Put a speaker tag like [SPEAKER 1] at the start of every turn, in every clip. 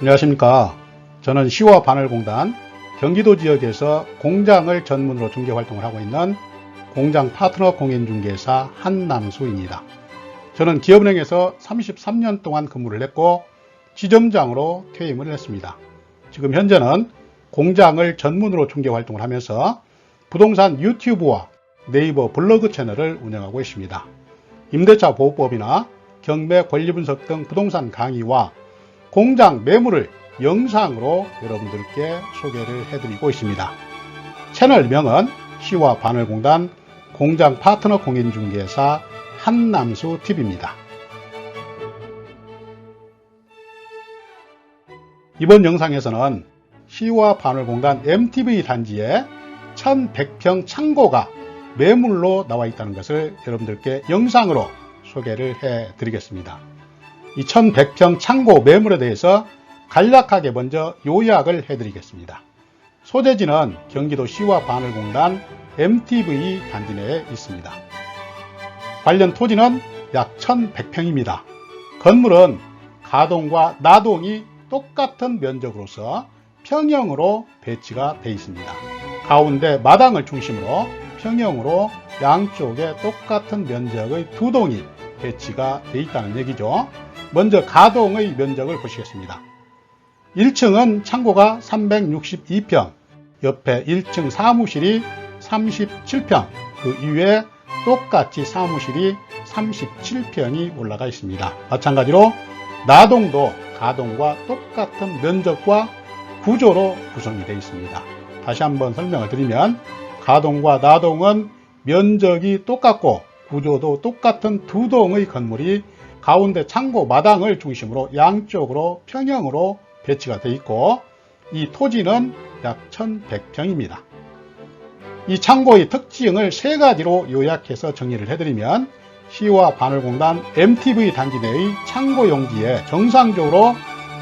[SPEAKER 1] 안녕하십니까. 저는 시와 바늘공단 경기도 지역에서 공장을 전문으로 중개 활동을 하고 있는 공장 파트너 공인중개사 한남수입니다. 저는 기업은행에서 33년 동안 근무를 했고 지점장으로 퇴임을 했습니다. 지금 현재는 공장을 전문으로 중개 활동을 하면서 부동산 유튜브와 네이버 블로그 채널을 운영하고 있습니다. 임대차 보호법이나 경매 권리 분석 등 부동산 강의와 공장 매물을 영상으로 여러분들께 소개를 해드리고 있습니다. 채널명은 시와 바늘공단 공장 파트너 공인중개사 한남수 TV입니다. 이번 영상에서는 시와 바늘공단 MTV 단지에 1100평 창고가 매물로 나와 있다는 것을 여러분들께 영상으로 소개를 해 드리겠습니다. 이 1100평 창고 매물에 대해서 간략하게 먼저 요약을 해 드리겠습니다. 소재지는 경기도 시와 바늘공단 MTV 단지 내에 있습니다. 관련 토지는 약 1100평입니다. 건물은 가동과 나동이 똑같은 면적으로서 평형으로 배치가 되어 있습니다. 가운데 마당을 중심으로 평형으로 양쪽에 똑같은 면적의 두 동이 배치가 되어 있다는 얘기죠. 먼저 가동의 면적을 보시겠습니다. 1층은 창고가 362평, 옆에 1층 사무실이 37평, 그 이외에 똑같이 사무실이 37평이 올라가 있습니다. 마찬가지로 나동도 가동과 똑같은 면적과 구조로 구성이 되어 있습니다. 다시 한번 설명을 드리면 가동과 나동은 면적이 똑같고 구조도 똑같은 두 동의 건물이 가운데 창고 마당을 중심으로 양쪽으로 평형으로 배치가 되어 있고 이 토지는 약 1100평입니다. 이 창고의 특징을 세 가지로 요약해서 정리를 해드리면 시와 바늘공단 MTV 단지 내의 창고 용지에 정상적으로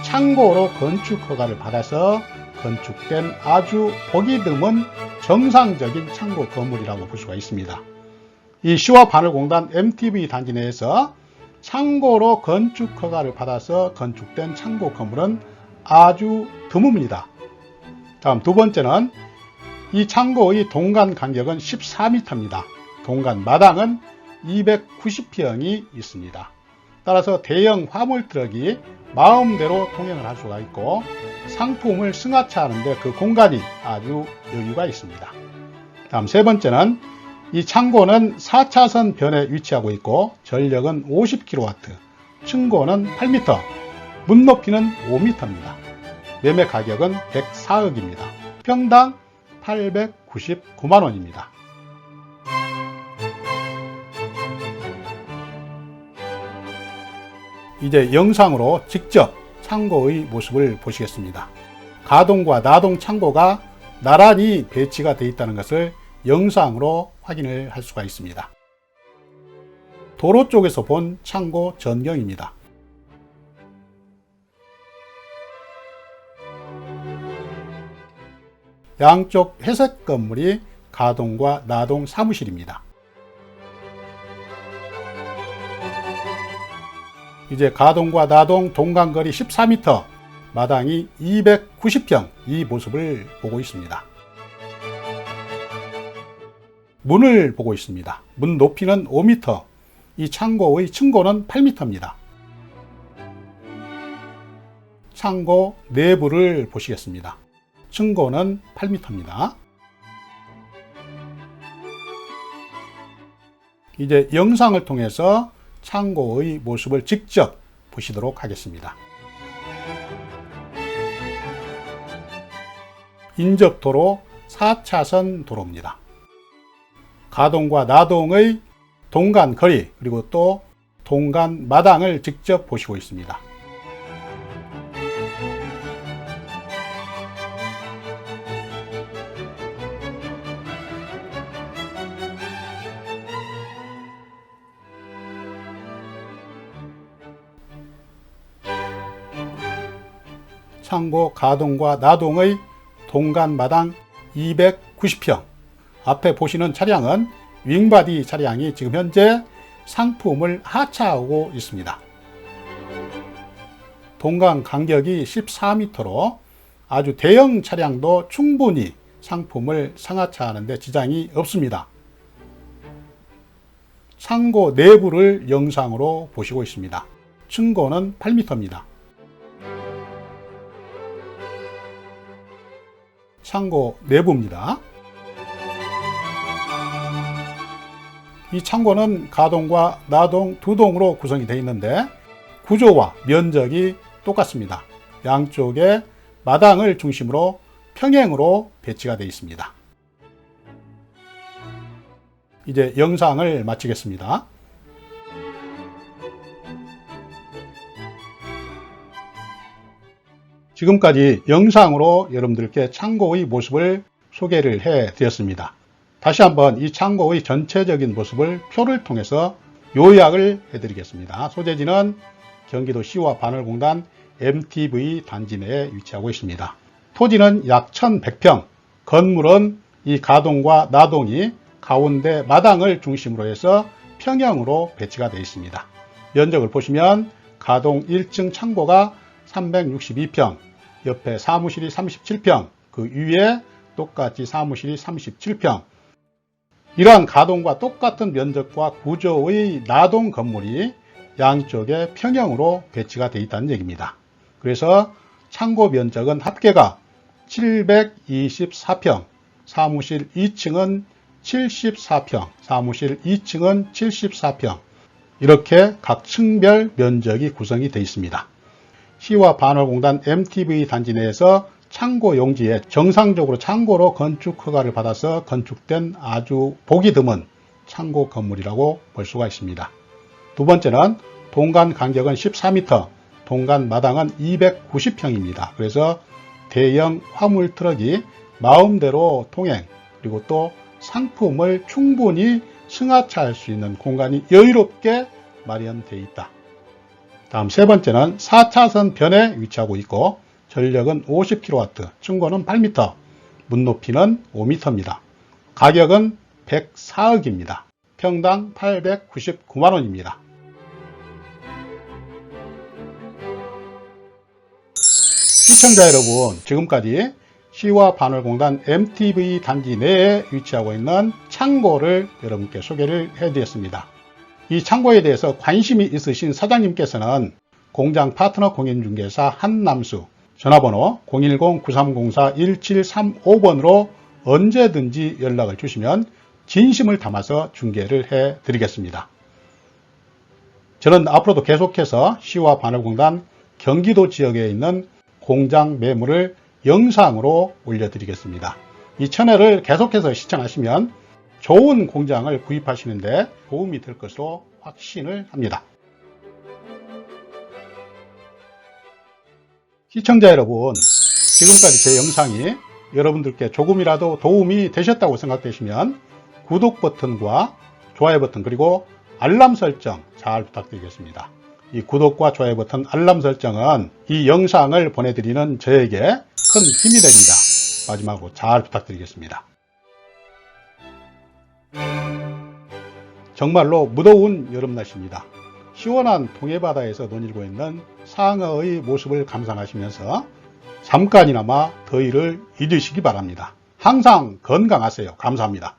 [SPEAKER 1] 창고로 건축 허가를 받아서 건축된 아주 보기 드문 정상적인 창고 건물이라고 볼 수가 있습니다. 이 시와 바늘공단 MTV 단지 내에서 창고로 건축 허가를 받아서 건축된 창고 건물은 아주 드뭅니다. 다음 두 번째는 이 창고의 동간 간격은 14m입니다. 동간 마당은 290평이 있습니다. 따라서 대형 화물 트럭이 마음대로 통행을 할 수가 있고 상품을 승하차하는데 그 공간이 아주 여유가 있습니다. 다음 세 번째는 이 창고는 4차선 변에 위치하고 있고 전력은 50kW, 층고는 8m, 문 높이는 5m입니다. 매매 가격은 104억입니다. 평당 899만원입니다. 이제 영상으로 직접 창고의 모습을 보시겠습니다. 가동과 나동 창고가 나란히 배치가 되어 있다는 것을 영상으로 확인을 할 수가 있습니다. 도로 쪽에서 본 창고 전경입니다. 양쪽 회색 건물이 가동과 나동 사무실입니다. 이제 가동과 나동 동간거리 14m, 마당이 290평 이 모습을 보고 있습니다. 문을 보고 있습니다. 문 높이는 5m, 이 창고의 층고는 8m입니다. 창고 내부를 보시겠습니다. 층고는 8m입니다. 이제 영상을 통해서 창고의 모습을 직접 보시도록 하겠습니다. 인접도로 4차선 도로입니다. 가동과 나동의 동간 거리 그리고 또 동간 마당을 직접 보시고 있습니다. 창고 가동과 나동의 동간 마당 290평. 앞에 보시는 차량은 윙바디 차량이 지금 현재 상품을 하차하고 있습니다. 동강 간격이 14m로 아주 대형 차량도 충분히 상품을 상하차하는 데 지장이 없습니다. 창고 내부를 영상으로 보시고 있습니다. 층고는 8m입니다. 창고 내부입니다. 이 창고는 가동과 나동 두 동으로 구성이 되어 있는데 구조와 면적이 똑같습니다. 양쪽에 마당을 중심으로 평행으로 배치가 되어 있습니다. 이제 영상을 마치겠습니다. 지금까지 영상으로 여러분들께 창고의 모습을 소개를 해 드렸습니다. 다시 한번 이 창고의 전체적인 모습을 표를 통해서 요약을 해 드리겠습니다. 소재지는 경기도 시와 바늘공단 MTV 단지 내에 위치하고 있습니다. 토지는 약 1100평, 건물은 이 가동과 나동이 가운데 마당을 중심으로 해서 평형으로 배치가 되어 있습니다. 면적을 보시면 가동 1층 창고가 362평, 옆에 사무실이 37평, 그 위에 똑같이 사무실이 37평. 이러한 가동과 똑같은 면적과 구조의 나동 건물이 양쪽에 평형으로 배치가 되어 있다는 얘기입니다. 그래서 창고 면적은 합계가 724평, 사무실 2층은 74평, 사무실 2층은 74평, 이렇게 각 층별 면적이 구성이 되어 있습니다. 시와 반월공단 MTV 단지 내에서 창고 용지에 정상적으로 창고로 건축 허가를 받아서 건축된 아주 보기 드문 창고 건물이라고 볼 수가 있습니다. 두 번째는 동간 간격은 14m, 동간 마당은 290평입니다. 그래서 대형 화물 트럭이 마음대로 통행 그리고 또 상품을 충분히 승하차할 수 있는 공간이 여유롭게 마련되어 있다. 다음 세 번째는 4차선 변에 위치하고 있고 전력은 50kW, 충고는 8m, 문높이는 5m입니다. 가격은 104억입니다. 평당 899만원입니다. 시청자 여러분, 지금까지 시와 반월공단 MTV 단지 내에 위치하고 있는 창고를 여러분께 소개를 해드렸습니다. 이 창고에 대해서 관심이 있으신 사장님께서는 공장 파트너 공인중개사 한남수 전화번호 010-9304-1735번으로 언제든지 연락을 주시면 진심을 담아서 중개를 해 드리겠습니다. 저는 앞으로도 계속해서 시와 반월공단 경기도 지역에 있는 공장 매물을 영상으로 올려드리겠습니다. 이 채널을 계속해서 시청하시면 좋은 공장을 구입하시는데 도움이 될 것으로 확신을 합니다. 시청자 여러분, 지금까지 제 영상이 여러분들께 조금이라도 도움이 되셨다고 생각되시면 구독 버튼과 좋아요 버튼 그리고 알람 설정 잘 부탁드리겠습니다. 이 구독과 좋아요 버튼 알람 설정은 이 영상을 보내드리는 저에게 큰 힘이 됩니다. 마지막으로 잘 부탁드리겠습니다. 정말로 무더운 여름 날씨입니다. 시원한 동해바다에서 논일고 있는 상어의 모습을 감상하시면서 잠깐이나마 더위를 잊으시기 바랍니다. 항상 건강하세요. 감사합니다.